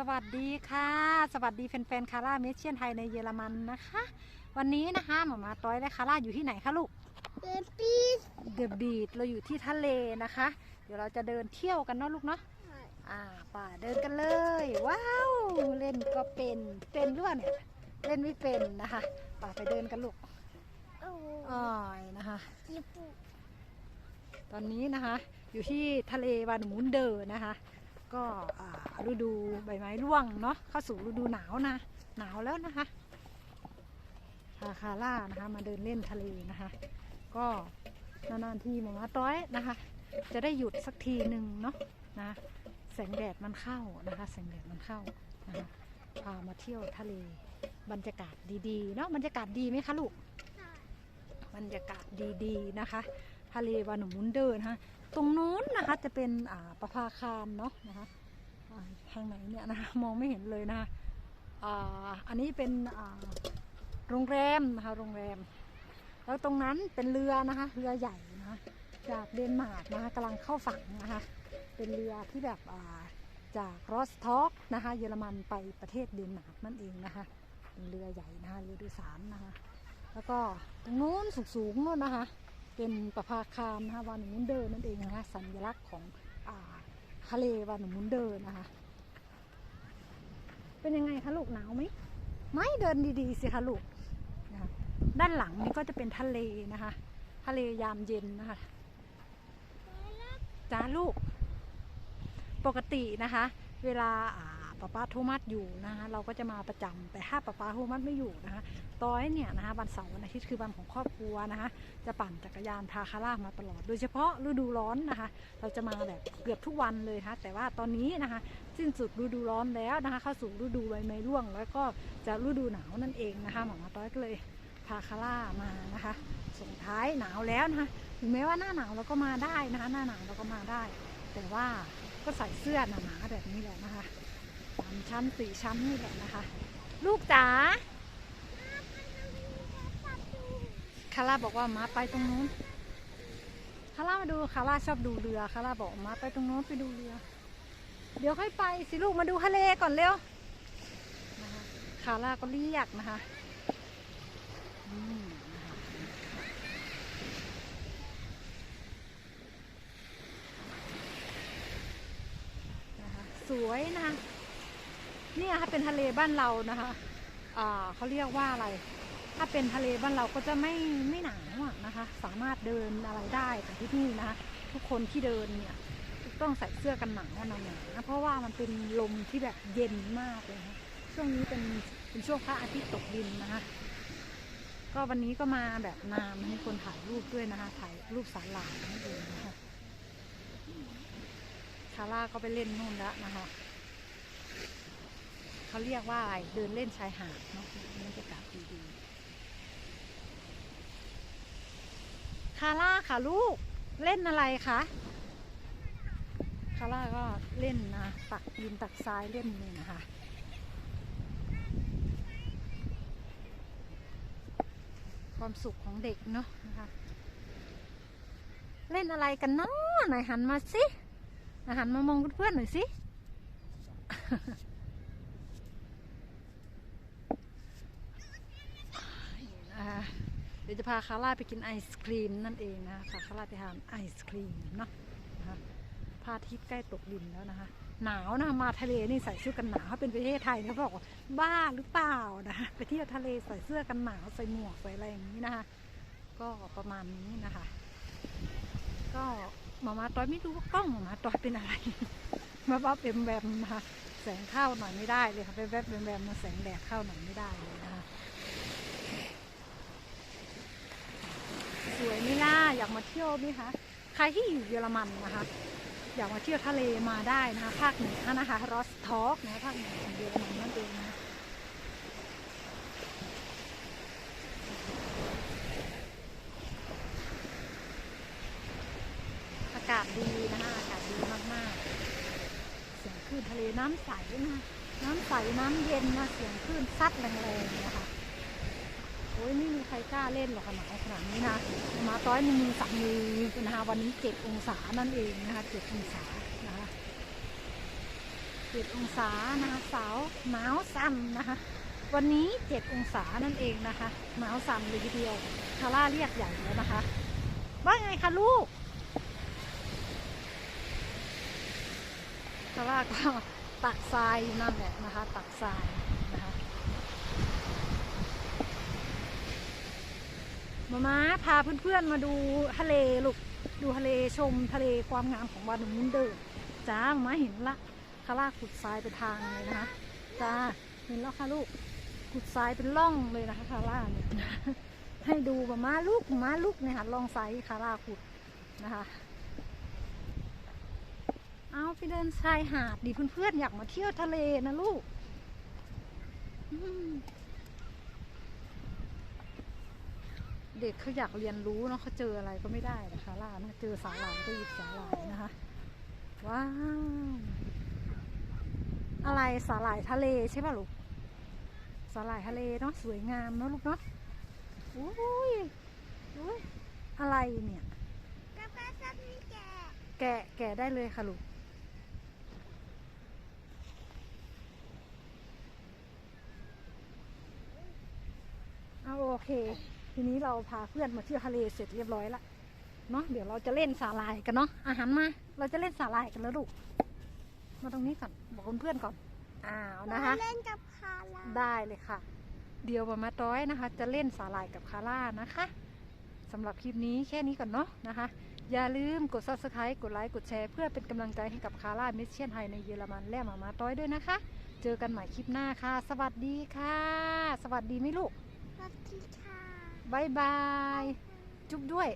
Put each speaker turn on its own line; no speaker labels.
สวัสดีค่ะ สวัสดีแฟนๆคาร่าเมเชียนไทยในเยอรมันนะคะ วันนี้นะคะหมอมาต้อยและคาร่าอยู่ที่ไหนคะลูก
เบบี้
เดอะบีชเราอยู่ที่ทะเลนะคะ เดี๋ยวเราจะเดินเที่ยวกันเนาะลูกเนาะอ่าป่าเดินกันเลย ว้าวเล่นก็เป็นเป็นด้วยเนี่ยเล่นไม่เป็นนะคะป่าไปเดินกันลูก
โอ้
อ้อยนะคะ
ญี่ปุ่น
ตอนนี้นะคะ อยู่ที่ทะเลวานมุนเดอร์นะคะ ก็อ่าฤดูใบไม้ร่วงเนาะเข้าสู่ฤดูหนาวนะ หนาวแล้วนะคะพาคาร่านะคะมาเดินเล่นทะเลนะคะ ก็นานๆทีหมอมาต้อยนะคะ จะได้หยุดสักทีหนึ่งเนาะนะแสงแดดมันเข้านะคะ แสงแดดมันเข้านะคะพามาเที่ยวทะเลบรรยากาศดีๆเนาะบรรยากาศดีไหมคะลูกบรรยากาศดีๆนะคะ ทะเลวานุมุนเดอร์นะคะ ตรงนู้นนะคะจะเป็นอ่าประภาคารเนาะนะคะทางไหนเนี่ยนะคะมองไม่เห็นเลยนะคะอ่าอันนี้เป็นอ่าโรงแรมนะคะโรงแรม แล้วตรงนั้นเป็นเรือนะคะเรือใหญ่นะคะจากเดนมาร์กนะคะกำลังเข้าฝั่งนะคะเป็นเรือที่แบบอ่าจากรอสท็อกนะคะเยอรมันไปประเทศเดนมาร์กนั่นเองนะคะเป็นเรือใหญ่นะคะเรือโดยสารนะคะแล้วก็ตรงนู้นสูงๆนู้นนะคะ เป็นประภาคารนะคะวานุมุนเดอร์นั่นเองนะคะสัญลักษณ์ของอ่าทะเลวานุมุนเดอร์นะคะ เป็นยังไงคะลูกหนาวไหมไม่เดินดีๆสิคะลูกนะคะด้านหลังนี่ก็จะเป็นทะเลนะคะ ทะเลยามเย็นนะคะจ้าลูก ปกตินะคะ เวลาอ่า ป้าป้าโทมัสอยู่นะคะเราก็จะมาประจำแต่ถ้าป้าป้าโทมัสไม่อยู่นะคะตอยเนี่ยนะคะวันเสาร์วันอาทิตย์คือวันของครอบครัวนะคะจะปั่นจักรยานพาคาร่ามาตลอด โดยเฉพาะฤดูร้อนนะคะ เราจะมาแบบเกือบทุกวันเลยนะคะแต่ว่าตอนนี้นะคะสิ้นสุดฤดูร้อนแล้วนะคะเข้าสู่ฤดูใบไม้ร่วง แล้วก็จะฤดูหนาวนั่นเองนะคะหมอมาต้อยก็เลยพาคาร่ามานะคะส่งท้ายหนาวแล้วนะคะถึงแม้ว่าหน้าหนาวเราก็มาได้นะคะ หน้าหนาวเราก็มาได้ แต่ว่าก็ใส่เสื้อหนาๆแบบนี้แหละนะคะ สามชั้นสี่ชั้นนี่แหละนะคะ ลูกจ๋าคาร่าบอกว่ามาไปตรงนู้นคาร่ามาดูคาร่าชอบดูเรือคาร่าบอกมาไปตรงนู้นไปดูเรือ เดี๋ยวค่อยไปสิลูกมาดูทะเลก่อนเร็วนะคะคาร่าก็เรียกนะคะอืมนะคะนะคะสวยนะคะ เนี่ยค่ะเป็นทะเลบ้านเรานะคะอ่าเขาเรียกว่าอะไร ถ้าเป็นทะเลบ้านเราก็จะไม่ไม่หนาวนะคะ สามารถเดินอะไรได้แต่ที่นี่นะคะทุกคนที่เดินเนี่ยต้องใส่เสื้อกันหนาวหนาๆเพราะว่ามันเป็นลมที่แบบเย็นมากเลยนะช่วงนี้เป็นเป็นช่วงพระอาทิตย์ตกดินนะคะ ก็วันนี้ก็มาแบบนานให้คนถ่ายรูปด้วยนะคะถ่ายรูปสาหร่ายนั่นเองนะคะคาร่าก็ไปเล่นนู่นแล้วนะคะ เขาเรียกว่าอะไรเดินเล่นชายหาดเนาะบรรยากาศดีๆคาร่าค่ะลูกเล่นอะไรคะคาร่าก็เล่นนะตักดินตักทรายเล่นเลยนะคะความสุขของเด็กเนาะนะคะเล่นอะไรกันเนาะไหนหันมาสิหนหันมามองเพื่อนๆหน่อยสิ นะคะเดี๋ยวจะพาคาร่าไปกินไอศครีมนั่นเองนะคะพาคาร่าไปทานไอศครีมเนาะนะคะพาทิตย์ใกล้ตกดินแล้วนะคะ หนาวนะมาทะเลนี่ใส่ชุดกันหนาวถ้าเป็นประเทศไทยเขาบอกว่าบ้าหรือเปล่านะคะไปเที่ยวทะเลใส่เสื้อกันหนาวใส่หมวกใส่อะไรอย่างนี้นะคะ ก็ประมาณนี้นะคะ ก็หมามาต้อยไม่รู้ว่ากล้องหมามาต้อยเป็นอะไรมาบ้าเป็นแบบนะคะแสงเข้าหน่อยไม่ได้เลยค่ะเป็นแบบเป็นแบบมาแสงแดดเข้าหน่อยไม่ได้เลยนะคะ สวยไม่ล่าอยากมาเที่ยวไหมคะใครที่อยู่เยอรมันนะคะ อยากมาเที่ยวทะเลมาได้นะคะ ภาคเหนือนะคะรอสทอกนะภาคเหนือของเยอรมันนั่นเองนะอากาศดีนะคะอากาศดีมากๆ เสียงคลื่นทะเลน้ำใสนะน้ำใสน้ำเย็นนะเสียงคลื่นซัดแรงๆนะ โอ้ยไม่มีใครกล้าเล่นหรอกค่ะหนาวขนาดนี้นะหมาต้อยนี่มีสามีนะคะวันนี้เจ็ดองศานั่นเองนะคะเจ็ดองศานะคะเจ็ดองศานะคะสาวหนาวสั่นนะคะ วันนี้เจ็ดองศานั่นเองนะคะหนาวสั่นเลยทีเดียวคาร่าเรียกใหญ่แล้วนะคะว่าไงคะลูกคาร่าก็ตักทรายนั่นแหละนะคะ ตักทรายนะคะ มาม้าพาเพื่อนๆมาดูทะเลลูก ดูทะเลชมทะเลความงามของวานมุนเดอร์จ้ามาม้าเห็นละคาร่าขุดทรายไปทางเลยนะคะจ้าเห็นแล้วค่ะลูกขุดทรายเป็นร่องเลยนะคะคาร่าเนี่ยให้ดูมาม้าลูกม้าลูกเนี่ยค่ะร่องทรายที่คาร่าขุดนะคะเอาไปเดินชายหาดดิเพื่อนๆอยากมาเที่ยวทะเลนะลูกอืม เด็กเขาอยากเรียนรู้เนาะเขาเจออะไรก็ไม่ได้นะคะล่านะเจอสาหร่ายก็หยิบสาหร่ายนะคะว้าวอะไรสาหร่ายทะเลใช่ป่ะลูกสาหร่ายทะเลเนาะสวยงามเนาะลูกเนาะอุ้ยอุ้ยอะไรเนี่ย
กาแฟซับนี่แก
แกะแกะได้เลยค่ะลูกเอาโอเค ทีนี้เราพาเพื่อนมาเที่ยวทะเลเสร็จเรียบร้อยละเนาะเดี๋ยวเราจะเล่นสาลายกันเนาะอาหารมา เราจะเล่นสาลายกันแล้วลูกมาตรงนี้ก่อนบอกเพื่อนๆก่อนอ้าวนะคะ
เล่นกับคาร่า
ได้เลยค่ะ เดี๋ยวมามาต้อยนะคะ จะเล่นสาหร่ายกับคาร่านะคะสำหรับคลิปนี้แค่นี้ก่อนเนาะนะคะ อย่าลืมกด subscribe กดไลค์กดแชร์เพื่อเป็นกำลังใจให้กับคาร่ามิสเชียนไทยในเยอรมันและมามาต้อยด้วยนะคะ เจอกันใหม่คลิปหน้าค่ะ สวัสดีค่ะ สวัสดีไหมลูก
สวัสดีค่ะ
บายบาย จุ๊บด้วย